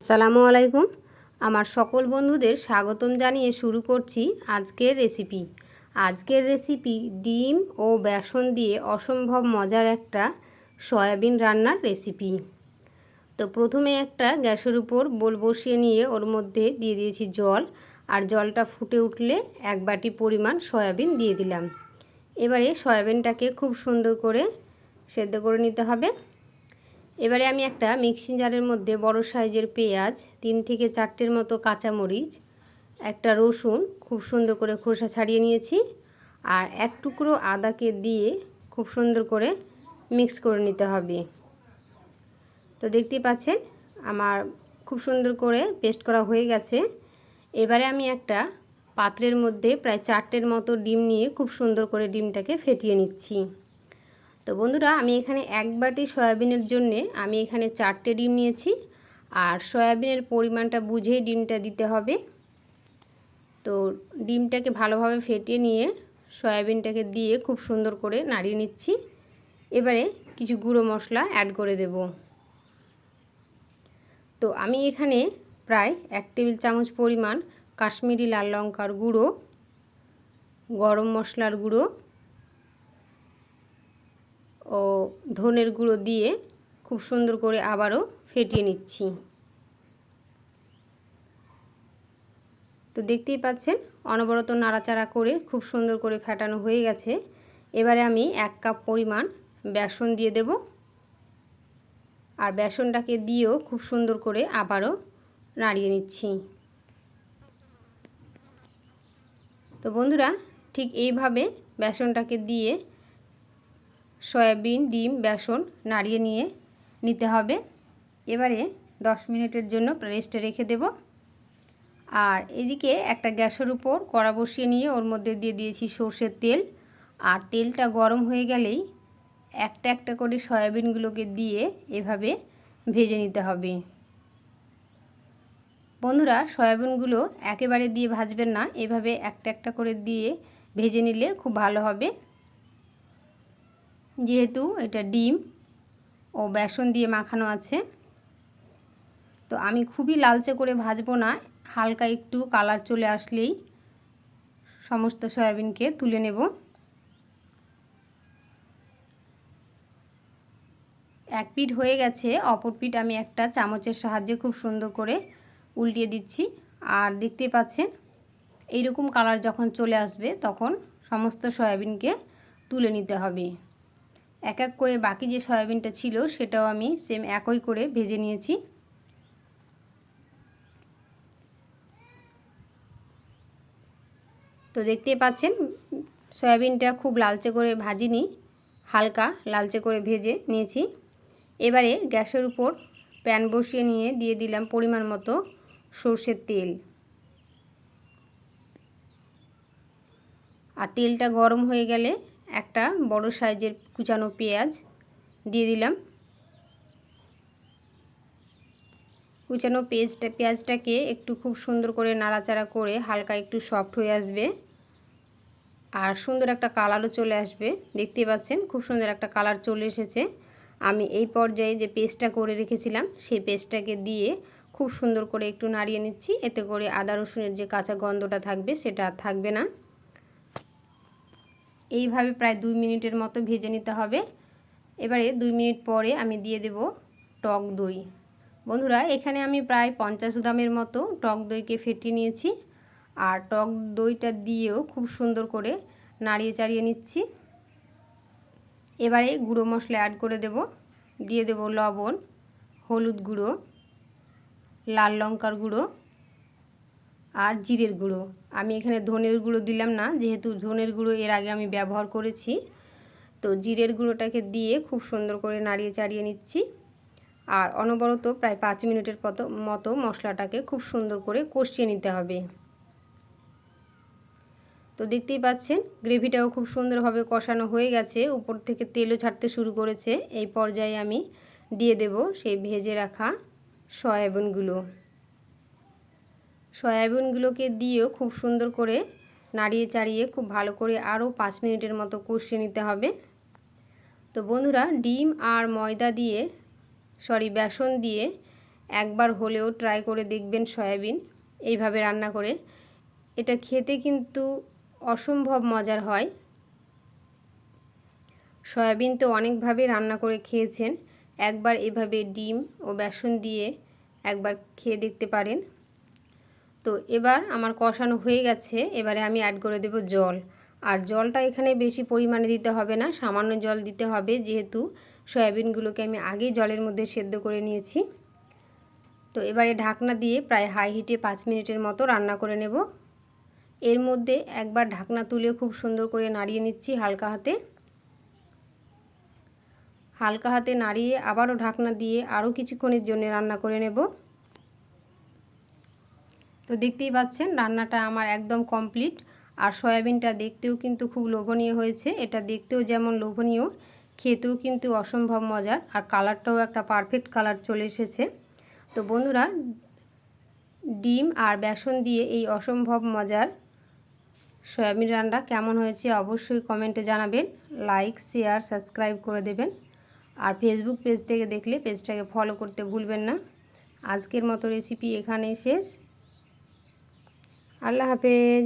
আসসালামু আলাইকুম। আমার সকল বন্ধুদের স্বাগতম জানিয়ে শুরু করছি আজকের রেসিপি আজকের রেসিপি ডিম ও বেসন দিয়ে অসম্ভব মজার একটা সয়াবিন রান্নার রেসিপি তো প্রথমে একটা গ্যাসের উপর বোল বসিয়ে নিয়ে ওর মধ্যে দিয়ে দিয়েছি জল, আর জলটা ফুটে উঠলে এক বাটি পরিমাণ সয়াবিন দিয়ে দিলাম। এবারে সয়াবিনটাকে খুব সুন্দর করে সেদ্ধ করে নিতে হবে। এবারে আমি একটা মিক্সিং জারের মধ্যে বড় সাইজের পেঁয়াজ, তিন থেকে চারটের মতো কাঁচামরিচ, একটা রসুন, খুব সুন্দর করে খোসা ছাড়িয়ে নিয়েছি আর এক টুকরো আদাকে দিয়ে খুব সুন্দর করে মিক্স করে নিতে হবে। তো দেখতেই পাচ্ছেন, আমার খুব সুন্দর করে পেস্ট করা হয়ে গেছে। এবারে আমি একটা পাত্রের মধ্যে প্রায় চারটের মতো ডিম নিয়ে খুব সুন্দর করে ডিমটাকে ফেটিয়ে নিচ্ছি। তো বন্ধুরা, আমি এখানে এক বাটি সয়াবিনের জন্যে আমি এখানে চারটে ডিম নিয়েছি। আর সয়াবিনের পরিমাণটা বুঝে ডিমটা দিতে হবে। তো ডিমটাকে ভালোভাবে ফেটিয়ে নিয়ে সয়াবিনটাকে দিয়ে খুব সুন্দর করে নাড়িয়ে নিচ্ছি। এবারে কিছু গুঁড়ো মশলা অ্যাড করে দেব। তো আমি এখানে প্রায় এক টেবিল চামচ পরিমাণ কাশ্মীরি লাল লঙ্কার গুঁড়ো, গরম মশলার গুঁড়ো ধনের গুঁড়ো দিয়ে খুব সুন্দর করে আবারও ফেটিয়ে নিচ্ছি। তো দেখতেই পাচ্ছেন, অনবরত নাড়াচাড়া করে খুব সুন্দর করে ফেটানো হয়ে গেছে। এবারে আমি এক কাপ পরিমাণ বেসন দিয়ে দেব আর বেসনটাকে দিয়েও খুব সুন্দর করে আবারও নাড়িয়ে নিচ্ছি। তো বন্ধুরা, ঠিক এইভাবে বেসনটাকে দিয়ে সয়াবিন, ডিম, বেসন নাড়িয়ে নিয়ে নিতে হবে। এবারে দশ মিনিটের জন্য রেস্টে রেখে দেব। আর এদিকে একটা গ্যাসের উপর কড়া বসিয়ে নিয়ে ওর মধ্যে দিয়ে দিয়েছি সর্ষের তেল। আর তেলটা গরম হয়ে গেলেই একটা একটা করে সয়াবিনগুলোকে দিয়ে এভাবে ভেজে নিতে হবে। বন্ধুরা, সয়াবিনগুলো একেবারে দিয়ে ভাজবেন না। এভাবে একটা একটা করে দিয়ে ভেজে নিলে খুব ভালো হবে। যেহেতু এটা ডিম ও বেসন দিয়ে মাখানো আছে, তো আমি খুবই লালচে করে ভাজবো না, হালকা একটু কালার চলে আসলেই সমস্ত সয়াবিনকে তুলে নেব। এক পিঠ হয়ে গেছে, অপর পিঠ আমি একটা চামচের সাহায্যে খুব সুন্দর করে উল্টিয়ে দিচ্ছি, আর দেখতে পাচ্ছেন এইরকম কালার যখন চলে আসবে তখন সমস্ত সয়াবিনকে তুলে নিতে হবে। এক এক করে বাকি যে সয়াবিনটা ছিল সেটাও আমি সেম একই করে ভেজে নিয়েছি। তো দেখতে পাচ্ছেন, সয়াবিনটা খুব লালচে করে ভাজিনি, হালকা লালচে করে ভেজে নিয়েছি। এবারে গ্যাসের উপর প্যান বসিয়ে নিয়ে দিয়ে দিলাম পরিমাণ মতো সর্ষের তেল। আর তেলটা গরম হয়ে গেলে একটা বড় সাইজের কুচানো পেঁয়াজ দিয়ে দিলাম। কুচানো পেঁয়াজটা, পেঁয়াজটাকে একটু খুব সুন্দর করে নাড়াচাড়া করে হালকা একটু সফট হয়ে আসবে। আর সুন্দর একটা কালারও চলে আসবে, দেখতে পাচ্ছেন? খুব সুন্দর একটা কালার চলে এসেছে। আমি এই পর্যায়ে যে পেস্টটা করে রেখেছিলাম, সেই পেস্টটাকে দিয়ে খুব সুন্দর করে একটু নাড়িয়ে নিচ্ছি। এতে করে আদা রসুনের যে কাঁচা গন্ধটা থাকবে, সেটা থাকবে না। এইভাবে প্রায় দুই মিনিটের মতো ভেজে নিতে হবে। এবারে দুই মিনিট পরে আমি দিয়ে দেব টক দই। বন্ধুরা, এখানে আমি প্রায় পঞ্চাশ গ্রামের মতো টক দইকে ফেটিয়ে নিয়েছি। আর টক দইটা দিয়েও খুব সুন্দর করে নাড়িয়ে চাড়িয়ে নিচ্ছি। এবারে গুঁড়ো মশলা অ্যাড করে দেব। দিয়ে দেব লবণ, হলুদ গুঁড়ো, লাল লঙ্কার গুঁড়ো আর জিরের গুঁড়ো। আমি এখানে ধনের গুঁড়ো দিলাম না, যেহেতু ধনের গুঁড়ো এর আগে আমি ব্যবহার করেছি। তো জিরের গুঁড়োটাকে দিয়ে খুব সুন্দর করে নাড়িয়ে চাড়িয়ে নিচ্ছি। আর অনবরত প্রায় পাঁচ মিনিটের মতো মশলাটাকে খুব সুন্দর করে কষিয়ে নিতে হবে। তো দেখতেই পাচ্ছেন, গ্রেভিটাও খুব সুন্দরভাবে কষানো হয়ে গেছে, উপর থেকে তেলও ছাড়তে শুরু করেছে। এই পর্যায়ে আমি দিয়ে দেব সেই ভেজে রাখা সয়াবিনগুলো। সয়াবিনগুলোকে দিয়েও খুব সুন্দর করে নাড়িয়ে চাড়িয়ে খুব ভালো করে আরও পাঁচ মিনিটের মতো কষিয়ে নিতে হবে। তো বন্ধুরা, ডিম আর ময়দা দিয়ে, সরি, বেসন দিয়ে একবার হলেও ট্রাই করে দেখবেন সয়াবিন এইভাবে রান্না করে। এটা খেতে কিন্তু অসম্ভব মজার হয়। সয়াবিন তো অনেকভাবে রান্না করে খেয়েছেন। একবার এভাবে ডিম ও বেসন দিয়ে একবার খেয়ে দেখতে পারেন। তো এবার আমার কষানো হয়ে গেছে, এবারে আমি অ্যাড করে দেব জল। আর জলটা এখানে বেশি পরিমাণে দিতে হবে না, সামান্য জল দিতে হবে, যেহেতু সয়াবিনগুলোকে আমি আগেই জলের মধ্যে সেদ্ধ করে নিয়েছি। তো এবারে ঢাকনা দিয়ে প্রায় হাই হিটে পাঁচ মিনিটের মতো রান্না করে নেব। এর মধ্যে একবার ঢাকনা তুলে খুব সুন্দর করে নাড়িয়ে নিচ্ছি হালকা হাতে। হালকা হাতে নাড়িয়ে আবারও ঢাকনা দিয়ে আরও কিছুক্ষণের জন্য রান্না করে নেব। তো দেখতেই পাচ্ছেন রান্নাটা আমার একদম কমপ্লিট। আর সয়াবিনটা দেখতেও কিন্তু খুব লোভনীয় হয়েছে। এটা দেখতেও যেমন লোভনীয়, খেতেও কিন্তু অসম্ভব মজার। আর কালারটাও একটা পারফেক্ট কালার চলে এসেছে। তো বন্ধুরা, ডিম আর বেসন দিয়ে এই অসম্ভব মজার সয়াবিন রান্না কেমন হয়েছে অবশ্যই কমেন্টে জানাবেন। লাইক শেয়ার সাবস্ক্রাইব করে দেবেন। আর ফেসবুক পেজ থেকে দেখলে পেজটাকে ফলো করতে ভুলবেন না। আজকের মতো রেসিপি এখানেই শেষ। আল্লাহ হাফেজ।